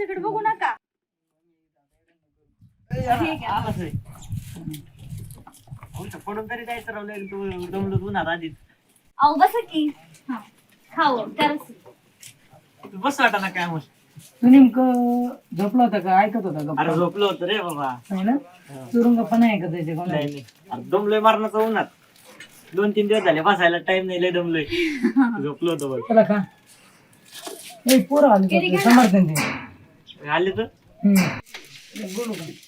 माझ्याकडे बघू नका. पडून तरी जायचं राहिलं तू दमलो अहो बस की. बस वाटा ना काय मग? तू नेमकं झोपलं होतं का? ऐकत होता का? अरे झोपलो रे बाबा. तुरुंग पण ऐकत होते दमलोय मारण्याचा उन्हात. दोन तीन दिवस झाले बसायला टाइम नाही लय दमलोय. झोपलो होतो बघ. का ए पोरं आली समर्थन ते. आले तर.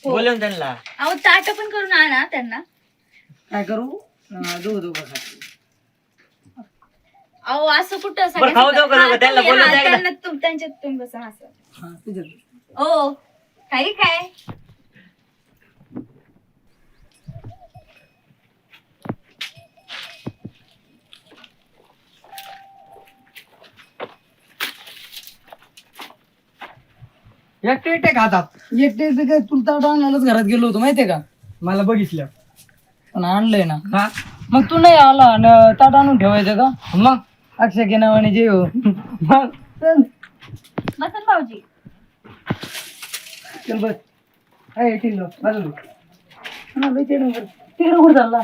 बोलव त्यांना. अहो ताट पण करून आणा त्यांना. काय करू? दोघं खा अहो असं कुठं बरं, खाऊ द्या का हा, नको? त्यांना तुम्ही- बोलवून हा, द्या एकदा. त्यांना तुम- त्यांच्यात तुम्ही बसा असं. हा काही काय? एकटे एकटे खातात. एकटे एकटे काय तुला ताट आणायलाच घरात गेलो होतो माहितीये का? मला बघितलं. पण आणलंय ना. मग तू नाही आला न ताट आणून ठेवायचं का? मग? अक्षय के नावाने मग? चल. बसन भाऊजी. चल बस. ए टिल्लो बाजूला हा, लय चालला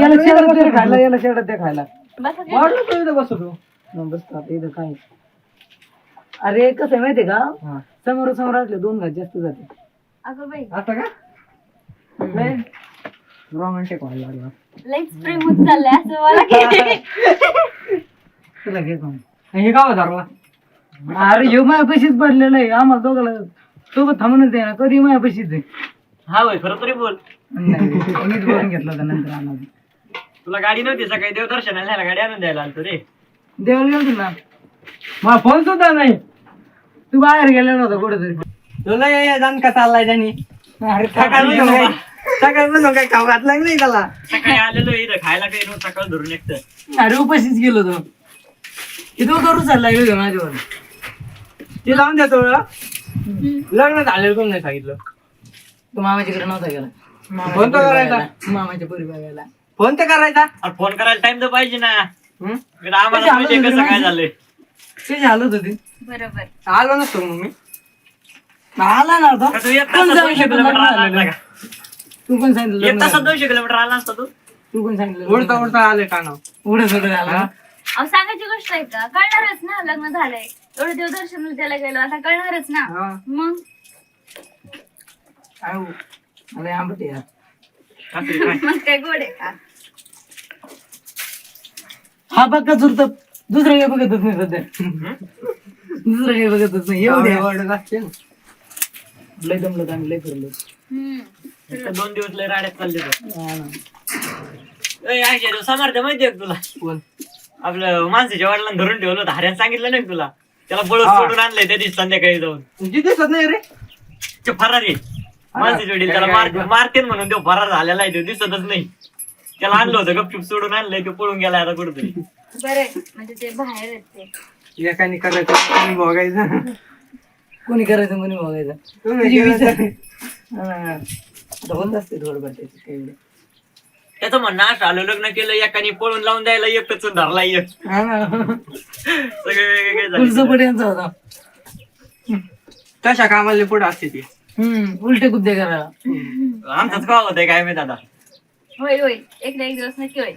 याला शेडात दे खायला याला शेडात दे खायला. बसा. वाढलं तो इथं बसतो आता इथं काय? अरे कसं आहे माहितीये का? समोर समोर असले दोन घात जास्त जाते. अगं बाई. आता का? रोमॅन्टिक व्हायला लागला. लईच प्रेम होत चाललंय असं मला की तुला घे हे गाव धरला. अरे ह्यो माझ्या पैसेच पडलेलं आहे. आम्हाला दोघाला सोबत थांबूनच आहे ना कधी माझ्या पैसेच आहे हा होय खरं तरी बोल. नाही, मीच बोलून घेतला होता नंतर आम्हाला. तुला गाडी नव्हती सकाळी देवदर्शनाला न्यायला गाडी आणून द्यायला आलतो रे. देवाला गेलो ना? मला फोन सुद्धा नाही. तू बाहेर गेलेला होता कुठेतरी. तुला या जाण का चाललाय त्यांनी? अरे सकाळपासून काय सकाळपासून काय खाऊ घातलं नाही त्याला? सकाळी आलेलो इथं खायला काही रोज सकाळ धरून एकटं. अरे उपाशीच गेलो तो इथं करू चालला गेलो माझ्यावर. ते जाऊन देतो. लग्न झालेलं कोण नाही सांगितलं? तू मामाच्याकडे नव्हता गेला. फोन तर करायचा. मामाच्या पोरी बघायला फोन तर करायचा. फोन करायला टाइम तर पाहिजे ना. हं? इकडं आम्हाला माहिती आहे कसं काय झालंय. ते झालं होती बरोबर. आलो नसतो मग मी. आला ना तो का तू एक कोण तासात सांगितलं दोनशे किलोमीटर लग्न आला झालेलं? असता का? तू पण सांगितलं एक लग्न तासात झालं. दोनशे किलोमीटर आला असता तू? तू पण सांगितलं उडता उडता आले का नाव उडत उडत आला अहो सांगायची गोष्ट आहे का? कळणारच ना लग्न झालंय. एवढं देवदर्शन द्यायला गेलो आता कळणारच ना. हा. मग? काय हो? मला आंबट आहे यार. मग काय गोड आहे का? हा बघा चुरत. दुसरं काही बघतच नाही सध्या दुसरं काही बघतच नाही एवढे असतील. लय दमलो आम्ही लय फिरलो. दोन दिवस लय राड्यात चालले हा ना. ए, समर्थ माहितीये का तुला? कोण? आपलं माणसाच्या वडिलांना धरून ठेवलं होतं हऱ्यानं सांगितलं नाही का तुला? त्याला बळच सोडून आणलंय त्या दिवशी संध्याकाळी जाऊन. जी दिसत नाही रे. ते फरार आहे. माणसाचे वडील त्याला मार मारते म्हणून तो फरार झालेला आहे तो दिसतच नाही. त्याला आणलं होतं गपचूप सोडून आणलंय तो पळून गेला आता कुठतरी. बरं म्हणजे ते बाहेर आहेत ते. एकाने करायचं एकाने भोगायचं. कोणी करायचं कोणी बघायचं तुझी विचार. हा. असते त्याची काही. त्याचं म्हणणं असं आलं लग्न केलं एकाने पळून लावून द्यायला एकच धरला एक. हा. ना. सगळे वेगवेगळे फुल झाले. सपोर्ट यांचा होता. तशा कामाला पुढे असते ती. हम्म उलटे कुद्दे करायला. आमचाच का होतंय काय माहीत आता? होईल होईल एक ना एक दिवस नक्की होईल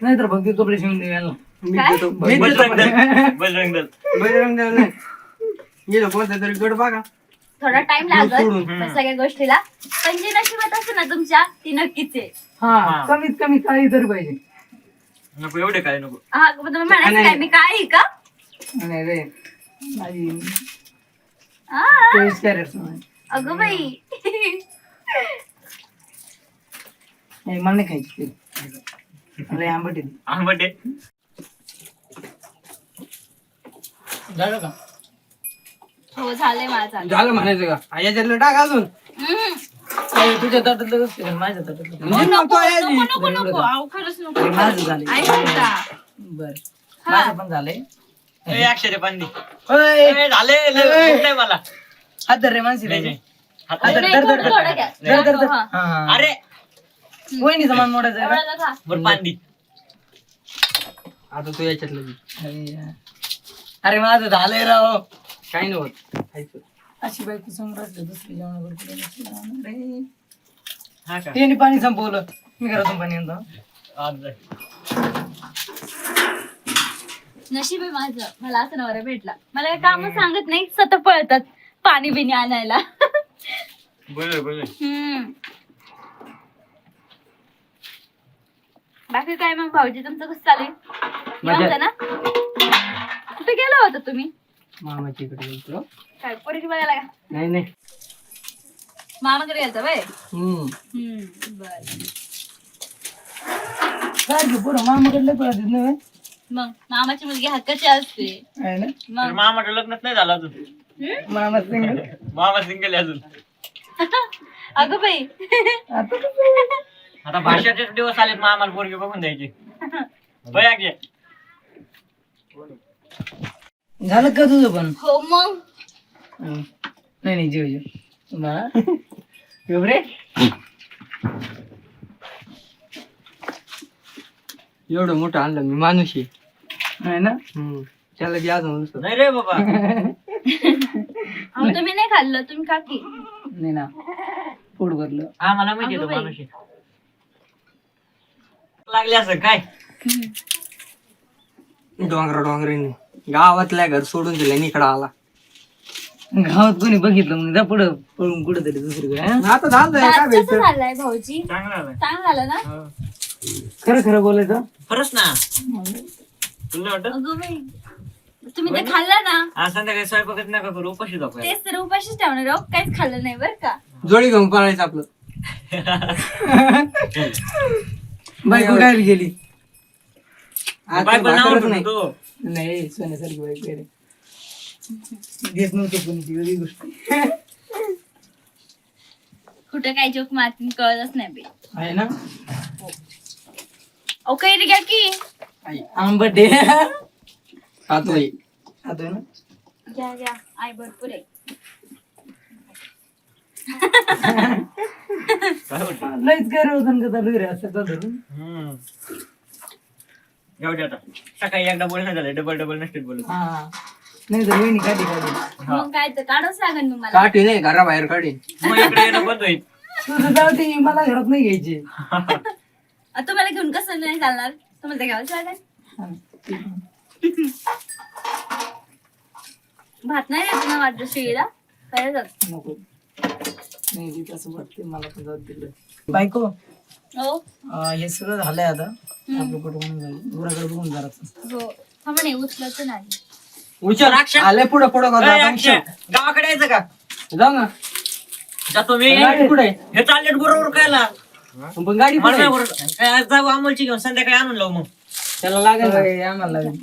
नाहीतर फक्त कपडे शिवून दे याला मी काय? देतो मी देतो बजरंग दल बजरंग दल बजरंग दल नाही. गेलो कोणता तरी गड बघा. थोडा टाइम लागत सोडून. सगळ्या गोष्टीला. पण जी नशिबात असेल ना तुमच्या ती नक्कीच आहे. हा कमीत कमी काही तरी पाहिजे. नको एवढे काय नको. हा मग तुम्ही म्हणायचं काय? मी काळी का? नाही रे माझी हा, चोवीस कॅरेट अगं बाई. नाही मला नाही खायची ते. अरे आंबट आहे. ती. आंबट आहे. झालं का? हो झालंय माझं चालू झालं म्हणायचं का? आ, याच्यातलं टाक अजून. हम्म. अरे, तुझ्या ताटातलं कसं काय? माझ्या ताटातलं. म्हणजे मग तो यायची. नको नको नको. अहो खरंच नको. अरे, माझं झालंय. बर. माझं पण झालंय. ए, अक्षरे ओय, ए, झाले लय भूक नाही मला. हात धर रे मानसी नाही नाही. हात नाही, थोडं. थोडं घ्या. हा. हा, हा. अरे वहिनीचा मान मोडायचा आहे. बर आता तू याच्यातलं? अरे यार. अरे माझं झालंय राव. काही नाही होत. खायचं. अशी बायको समोर असलं दुसरी जेवण रे हा का? त्याने पाणी संपवलं. मी घरातून पाणी आणतो. आज जाय. नशीब आहे माझं. मला असं नवरा भेटला. मला काय काम सांगत नाही स्वतः पळतात. पाणी बिणी आणायला. बोल बोल हम्म. बाकी काय मग भाऊजी तुमचं कसं चालू आहे? निवांत ना? कुठे गेला होता तुम्ही? मामाच्या इकडे गेलतो. काय पोरगी बघायला का? नाही नाही. मामाकडे गेलता बाय हम्म. बर. काय मामाकडे पळत मग मामाची मुलगी हक्काची असते? आहे ना? मग. मामाचं लग्नच नाही झालं अजून? मामा सिंगल मामा सिंगल अजून. अगं बाई. आता कसं? आता भाषाचे दिवस आलेत मामाला पोरगी बघून द्यायची. बया घे झालं का तुझं पण? हो मग? हम्म. नाही नाही जेव जेव. बाळा. एवढं मोठं आणलं मी माणूस आहे आहे ना? हम्म. त्याला बी अजून. नाही रे बाबा. अहो तुम्ही नाही खाल्लं तुम्ही काकी नाही ना. पोट भरलं. आम्हाला माहिती. माणूस आहे. लागले असं काय? डोंगरा डोंगरांनी. गावातल्या घर सोडून दिलं इकडं आला. गावात कोणी बघितलं मग जा पुढं पळून कुठं तरी दुसरीकडे हा? आता झालंय काय दात कसं भेटतं? झालाय भाऊजी. चांगलं आलंय. चांगलं झालं ना? खरं खरं बोलायचं? खरंच ना? तुला वाटत? अगं बाई तुम्ही ते खाल्लं ना? आज संध्याकाळी स्वयंपाकच नका करू उपाशी जाऊ तेच तर उपाशीच ठेवणार आहो काहीच खाल्लं नाही बरं का? जोडी घेऊन पळायचं आपलं. बायको काय गेली? आता बायको नाव भाकरच ठेवतो नाही. तो. नाही सोन्यासारखी बायको आहे रे. देत नव्हतं पण ती वेगळी गोष्ट. कुठं काय जोक मारतीन कळतच नाही बे आहे ना? अहो काही घ्या की. आंबट आहे. ना? घ्या घ्या. आई भरपूर आहे? लयच गैर होतं का चालू रे असं हम्म. जाऊ दे आता. सकाळी एकदा बोलणं झालं डबल डबल नसते बोलत. हा. नाही तर वहिनी काढी काढी. मग काय तर काढावंच लागेल मग मला. काठी नाही घराबाहेर काढी. मग इकडे येणं बंद होईल. तुझं जाऊ दे मला घरात नाही घ्यायची. तुम्हाला घेऊन कसं नाही चालणार? तुम्हाला घ्यावंच लागेल. हा. भात नाही देत ना वाटतं शिळीला? काय जात नको. नाही ती तसं वाटते मला पण जाऊ तिकडे. बायको हो. अं, हे सगळं झालंय आता. आपलं कुठं गुराकडे बघून जरा. हो. म्हणे उचलत नाही. उचल. राक्षा. आले पुढं पुढं. गावाकडे यायचं का? जाऊ ना. जातो मी गाडी पुढे हे चाललेत बरोबर कायला पण गाडी मला पुढे नाही बरोबर. काय, आज जाऊ अमोलची घेऊन संध्याकाळी आणून लावू मग. त्याला लागेल ना. होय, आम्हाला लागेल.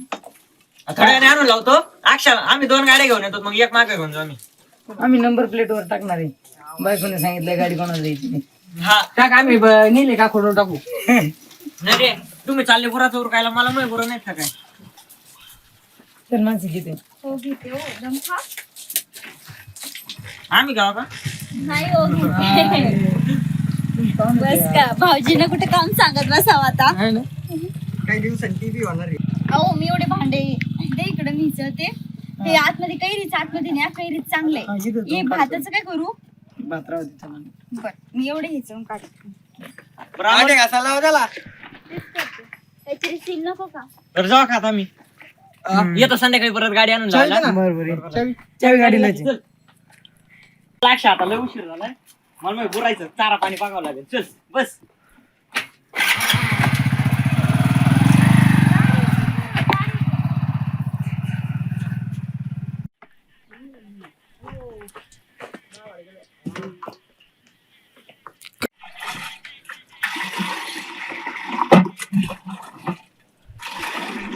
थोड्या वेळाने आणून लावतो. अक्षा आम्ही दोन गाड्या घेऊन येतो. मग एक मागे घेऊन जाऊ आम्ही. आम्ही नंबर प्लेट वर टाकणार आहे. बायकोने सांगितलं गाडी कोणाला द्यायची नाही. हा. टाक आम्ही ब- नेले का खोडून टाकू? नाही रे तुम्ही चालले गुराचं उरकायला मला नाही गुरं नाही काय. तर माणसं किती हो घेते हो खा. आम्ही गावा का? नाही हो घेते. बस का भाऊजीनं कुठे काम सांगत बसावं आता? आहे ना? काही दिवसांनी टीव्ही होणार आहे. अहो मी एवढे भांडे दे इकडे मिसळते ते. आतमध्ये कैरीच आतमध्ये न्या कैरीच चांगले हा, हे भाताचं काय करू? बर मी एवढे हिचवून काढते. लावा त्याला. काहीतरी सील नको का? तर जाऊ खात आम्ही येतो संध्याकाळी परत गाडी आणून लावायला बरोबर चावी गाडीला. चल. लागशा आता लय उशीर झालाय. मला मग बुरायचं चारा पाणी पाकावं लागेल. चल बस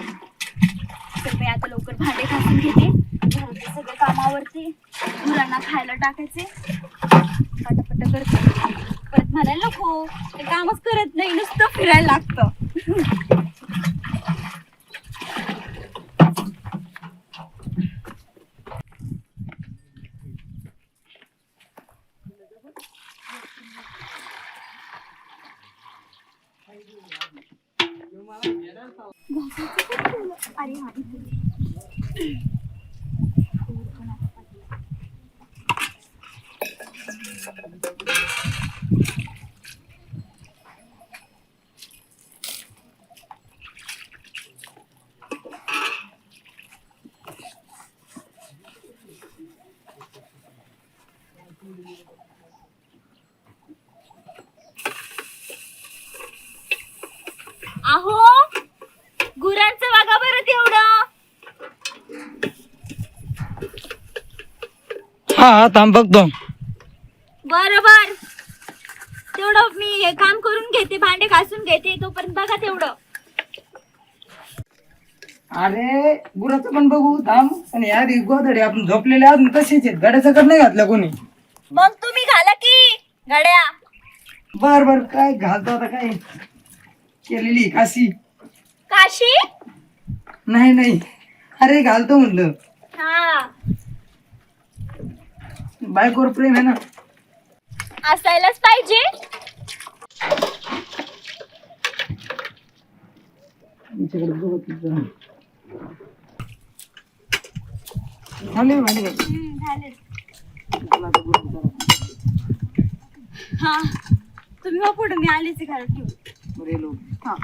तर मी आता लवकर भांडे घासून घेते घरातले सगळे कामावरती मुलांना खायला टाकायचे. पटापट करते. परत म्हणायला नको. ते कामच करत नाही नुसतं फिरायला लागतं. अरे हा अहो गुरांचं बघा बरं तेवढं. हा हा थांब बघतो. बर बर तेवढं मी हे काम करून घेते भांडे घासून घेते तोपर्यंत बघा तेवढं. अरे गुराचं पण बघू थांब. आणि यार ही गोधडी आपण झोपलेले अजून तशीच आहेत. गाड्याचं कड नाही घातलं कोणी? मग तुम्ही घाला की घड्या. बर बर काय घालतो आता काय? केलेली काशी. काशी? नाही नाही. अरे घालतो म्हणलं. हा. बायकोवर प्रेम आहे ना. असायलाच पाहिजे. झाले भांडे हा. तुम्ही मग पुढे मी आलेच घरात घेऊन. बरं, येलो. हा